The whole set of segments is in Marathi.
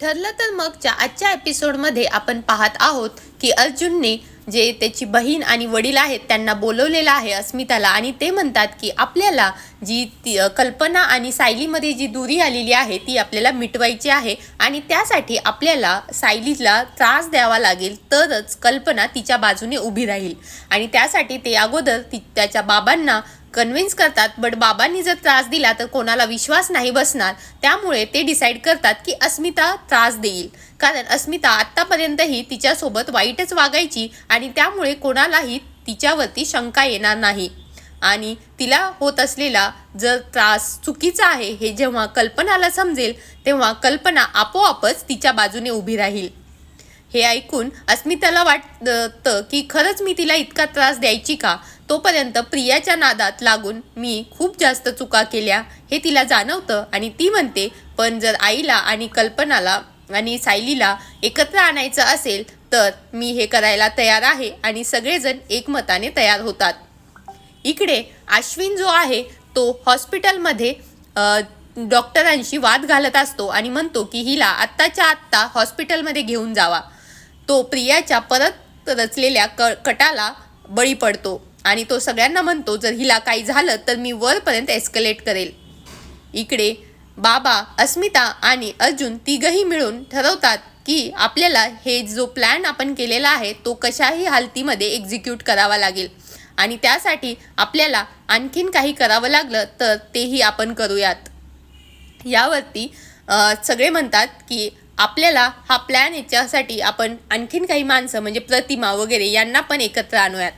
ठरलं तर मगच्या आजच्या एपिसोडमध्ये आपण पाहत आहोत की अर्जुनने जे त्याची बहीण आणि वडील आहेत त्यांना बोलवलेलं आहे अस्मिताला आणि ते म्हणतात की आपल्याला जी ती कल्पना आणि सायलीमध्ये जी दुरी आलेली आहे ती आपल्याला मिटवायची आहे आणि त्यासाठी आपल्याला सायलीला त्रास द्यावा लागेल तरच कल्पना तिच्या बाजूने उभी राहील. आणि त्यासाठी ते अगोदर ती त्याच्या बाबांना कन्व्हिन्स करतात बट बाबांनी जर त्रास दिला तर कोणाला विश्वास नाही बसणार. त्यामुळे ते डिसाईड करतात की अस्मिता त्रास देईल. कारण अस्मिता आत्तापर्यंतही तिच्यासोबत वाईटच वागायची आणि त्यामुळे कोणालाही तिच्यावरती शंका येणार नाही. आणि तिला होत असलेला जर त्रास चुकीचा आहे हे जेव्हा कल्पनाला समजेल तेव्हा कल्पना आपोआपच तिच्या बाजूने उभी राहील. हे ऐकून अस्मिताला वाटतं की खरंच मी तिला इतका त्रास द्यायची का? तोपर्यंत प्रियाच्या नादात लागून मी खूप जास्त चुका केल्या हे तिला जाणवतं आणि ती म्हणते पण जर आईला आणि कल्पनाला आणि सायलीला एकत्र आणायचं असेल तर मी हे करायला तयार आहे आणि सगळेजण एकमताने तयार होतात. इकडे अश्विन जो आहे तो हॉस्पिटलमध्ये डॉक्टरांशी वाद घालत असतो आणि म्हणतो की हिला आत्ताच्या आत्ता हॉस्पिटलमध्ये घेऊन जावा. तो प्रियाच्या परत रचलेल्या क कटाला बळी पडतो. आणि तो सगळ्यांना म्हणतो जर हिला काही झालं तर मी वरपर्यंत एस्कलेट करेल. इकडे बाबा अस्मिता आणि अर्जुन तिघही मिळून ठरवतात की आपल्याला हे जो प्लॅन आपण केलेला आहे तो कशाही हालतीमध्ये एक्झिक्यूट करावा लागेल. आणि त्यासाठी आपल्याला आणखीन काही करावं लागलं तर तेही आपण करूयात. यावरती सगळे म्हणतात की आपल्याला हा प्लॅन याच्यासाठी आपण आणखीन काही माणसं म्हणजे प्रतिमा वगैरे यांना पण एकत्र आणूयात.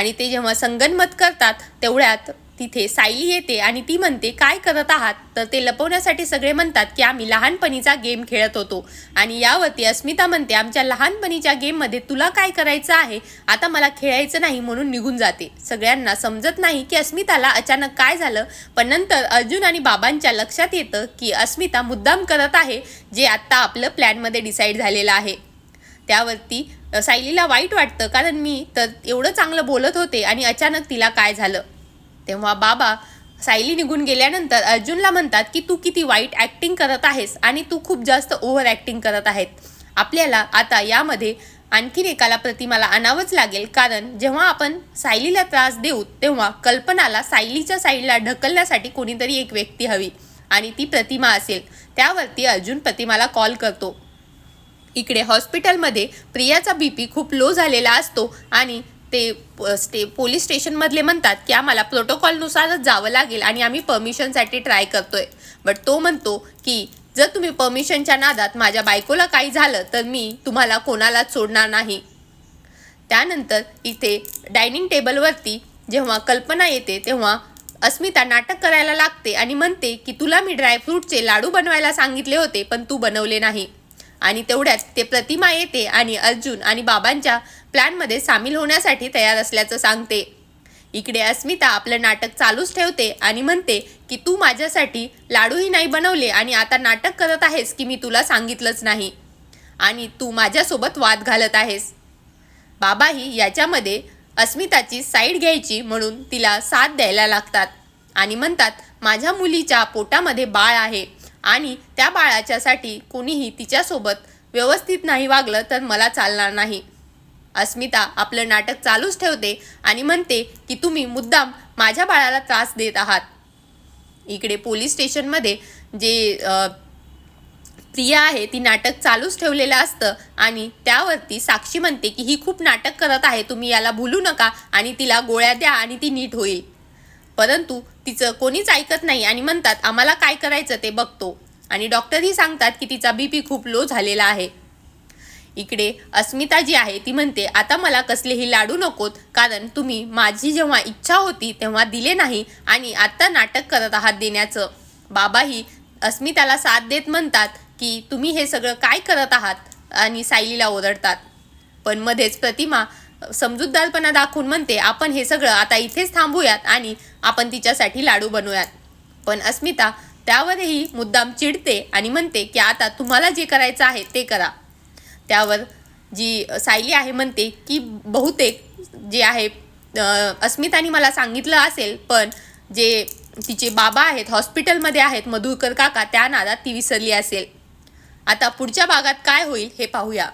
आणि ते जेव्हा संगनमत करतात तेवढ्यात तिथे सायली येते आणि ती म्हणते काय करत आहात? तर ते लपवण्यासाठी सगळे म्हणतात की आम्ही लहानपणीचा गेम खेळत होतो. आणि यावरती अस्मिता म्हणते आमच्या लहानपणीच्या गेममध्ये तुला काय करायचं आहे? आता मला खेळायचं नाही म्हणून निघून जाते. सगळ्यांना समजत नाही की अस्मिताला अचानक काय झालं पण नंतर अर्जुन आणि बाबांच्या लक्षात येतं की अस्मिता मुद्दाम करत आहे जे आत्ता आपलं प्लॅनमध्ये डिसाईड झालेलं आहे. त्यावरती सायलीला वाईट वाटतं कारण मी तर एवढं चांगलं बोलत होते आणि अचानक तिला काय झालं? तेव्हा बाबा सायली निघून गेल्यानंतर अर्जुनला म्हणतात की तू किती वाईट ॲक्टिंग करत आहेस आणि तू खूप जास्त ओव्हर ॲक्टिंग करत आहेत. आपल्याला आता यामध्ये आणखीन एकाला प्रतिमाला आणावंच लागेल कारण जेव्हा आपण सायलीला त्रास देऊ तेव्हा कल्पनाला सायलीच्या साईडला ढकलण्यासाठी कोणीतरी एक व्यक्ती हवी आणि ती प्रतिमा असेल. त्यावरती अर्जुन प्रतिमाला कॉल करतो. इकडे हॉस्पिटलमध्ये प्रियाचा बी पी खूप लो झालेला असतो आणि ते प- स्टे पोलीस स्टेशनमधले म्हणतात की आम्हाला प्रोटोकॉलनुसारच जावं लागेल आणि आम्ही परमिशनसाठी ट्राय करतोय. बट तो म्हणतो की जर तुम्ही परमिशनच्या नादात माझ्या बायकोला काही झालं तर मी तुम्हाला कोणालाच सोडणार नाही. त्यानंतर इथे डायनिंग टेबलवरती जेव्हा कल्पना येते तेव्हा अस्मिता नाटक करायला लागते आणि म्हणते की तुला मी ड्रायफ्रूटचे लाडू बनवायला सांगितले होते पण तू बनवले नाही. आणि तेवढ्यात ते प्रतिमा येते आणि अर्जुन आणि बाबांच्या प्लॅनमध्ये सामील होण्यासाठी तयार असल्याचं सांगते. इकडे अस्मिता आपलं नाटक चालूच ठेवते आणि म्हणते की तू माझ्यासाठी लाडूही नाही बनवले आणि आता नाटक करत आहेस की मी तुला सांगितलंच नाही. आणि तू माझ्यासोबत वाद घालत आहेस. बाबाही याच्यामध्ये अस्मिताची साईड घ्यायची म्हणून तिला साथ द्यायला लागतात आणि म्हणतात माझ्या मुलीच्या पोटामध्ये बाळ आहे. आणि त्या बाळाच्यासाठी कोणीही तिच्यासोबत व्यवस्थित नाही वागलं तर मला चालणार नाही. अस्मिता आपलं नाटक चालूच ठेवते आणि म्हणते की तुम्ही मुद्दाम माझ्या बाळाला त्रास देत आहात. इकडे पोलीस स्टेशनमध्ये जे प्रिया आहे ती नाटक चालूच ठेवलेलं असतं आणि त्यावरती साक्षी म्हणते की ही खूप नाटक करत आहे तुम्ही याला भूलू नका आणि तिला गोळ्या द्या आणि ती नीट होईल. परंतु तिचं कोणीच ऐकत नाही आणि म्हणतात आम्हाला काय करायचं ते बघतो. आणि डॉक्टरही सांगतात की तिचा बी पी खूप लो झालेला आहे. इकडे अस्मिता जी आहे ती म्हणते आता मला कसलेही लाडू नकोत कारण तुम्ही माझी जेव्हा इच्छा होती तेव्हा दिले नाही आणि आत्ता नाटक करत आहात देण्याचं. बाबाही अस्मिताला साथ देत म्हणतात की तुम्ही हे सगळं काय करत आहात? आणि सायलीला ओरडतात. पण मध्येच प्रतिमा समजूतदारपणा दाखवून म्हणते आपण हे सगळं आता इथेच थांबूयात आणि आपण तिच्यासाठी लाडू बनवूयात. पण अस्मिता त्यावरही मुद्दाम चिडते आणि म्हणते की आता तुम्हाला जे करायचं आहे ते करा. त्यावर जी सायली आहे म्हणते की बहुतेक जे आहे अस्मिताने मला सांगितलं असेल पण जे तिचे बाबा आहेत हॉस्पिटलमध्ये आहेत मधुकर काका त्या नादात ती विसरली असेल. आता पुढच्या भागात काय होईल हे पाहूया.